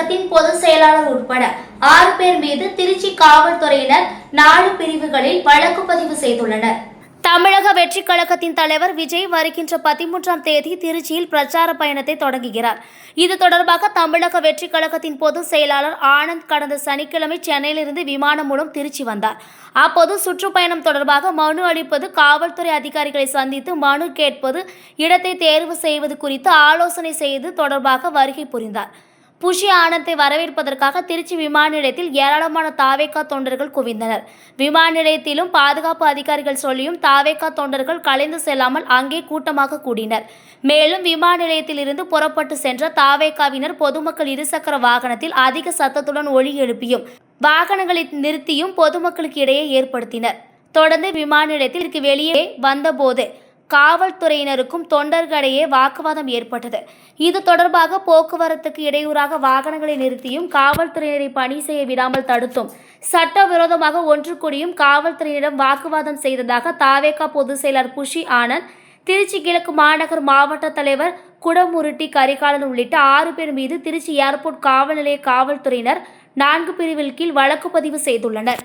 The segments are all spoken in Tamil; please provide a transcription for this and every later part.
கழகத்தின் பொதுச் செயலாளர் உட்பட ஆறு பேர் மீது திருச்சி காவல்துறையினர் நாலு பிரிவுகளில் வழக்கு பதிவு செய்துள்ளனர். தமிழக வெற்றி கழகத்தின் தலைவர் விஜய் வருகின்ற பதிமூன்றாம் தேதி திருச்சியில் பிரச்சார பயணத்தை தொடங்குகிறார். இது தொடர்பாக தமிழக வெற்றி கழகத்தின் பொதுச் செயலாளர் ஆனந்த் கடந்த சனிக்கிழமை சென்னையிலிருந்து விமானம் மூலம் திருச்சி வந்தார். அப்போது சுற்றுப்பயணம் தொடர்பாக மனு அளிப்பது காவல்துறை அதிகாரிகளை சந்தித்து மனு கேட்பது இடத்தை தேர்வு செய்வது குறித்து ஆலோசனை செய்து தொடர்பாக வருகை புரிந்தார். புஷி ஆனந்தை வரவேற்பதற்காக திருச்சி விமான நிலையத்தில் ஏராளமான தாவேக்கா தொண்டர்கள் குவிந்தனர். விமான நிலையத்திலும் பாதுகாப்பு அதிகாரிகள் சொல்லியும் தாவேக்கா தொண்டர்கள் கலைந்து செல்லாமல் அங்கே கூட்டமாக கூடினர். மேலும் விமான நிலையத்திலிருந்து புறப்பட்டு சென்ற தாவேக்காவினர் பொதுமக்கள் இருசக்கர வாகனத்தில் அதிக சத்தத்துடன் ஒளி எழுப்பியும் வாகனங்களை நிறுத்தியும் பொதுமக்களுக்கு இடையே ஏற்படுத்தினர். தொடர்ந்து விமான நிலையத்திற்கு வெளியே வந்தபோது காவல்துறையினருக்கும் தொண்டர்களிடையே வாக்குவாதம் ஏற்பட்டது. இது தொடர்பாக போக்குவரத்துக்கு இடையூறாக வாகனங்களை நிறுத்தியும் காவல்துறையினரை பணி செய்ய விடாமல் தடுத்தும். சட்டவிரோதமாக ஒன்று கூடியும் காவல்துறையினரிடம் வாக்குவாதம் செய்ததாக தாவேகா பொதுச் செயலர் குஷி ஆனந்த் திருச்சி கிழக்கு மாநகர் மாவட்ட தலைவர் குடமுருட்டி கரிகாலன் உள்ளிட்ட ஆறு பேர் மீது திருச்சி ஏர்போர்ட் காவல் நிலைய காவல்துறையினர் நான்கு பிரிவில் கீழ் வழக்கு பதிவு செய்துள்ளனர்.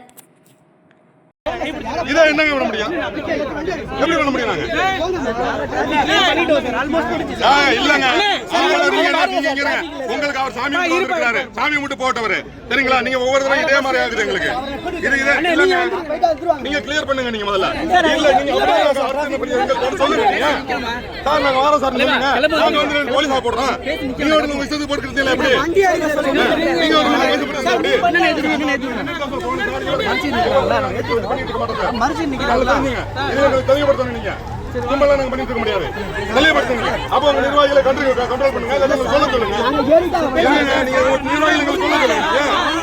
இதை என்னங்க பண்ண முடியும்? எப்படி பண்ண முடியும் நாங்க? இல்லங்க. நீங்க நீங்க. உங்களுக்கு அவர் சாமி இருக்கிறாரு சாமி மட்டும் போட்டவரு. சரிங்களா? நீங்க ஒவ்வொரு தடவை இதே மாதிரி ஆகுது எங்களுக்கு. இது இது இல்லங்க. நீங்க கிளியர் பண்ணுங்க நீங்க முதல்ல. இல்ல நீங்க ஒரு சொல்லுங்க நீங்க. சார் நாங்க வரோம் சார் சொல்லுங்க நாங்க வந்து போலீஸா போடுறோம். நீங்க உங்க இஷ்டத்துக்கு போட்டுக்கிறது இல்ல எப்படி நீங்க தெளிவுபடுத்தணும் நீங்க. கும்பலாம் நாங்க. பண்ணிட்டு இருக்க முடியாது. தெளிவுபடுத்துங்க அப்போ உங்க நிர்வாகிகளை கண்ட்ரோல் கண்ட்ரோல் பண்ணுங்க. இல்ல நீங்க சொல்ல சொல்லுங்க நிர்வாகிகளை சொல்ல சொல்லுங்க.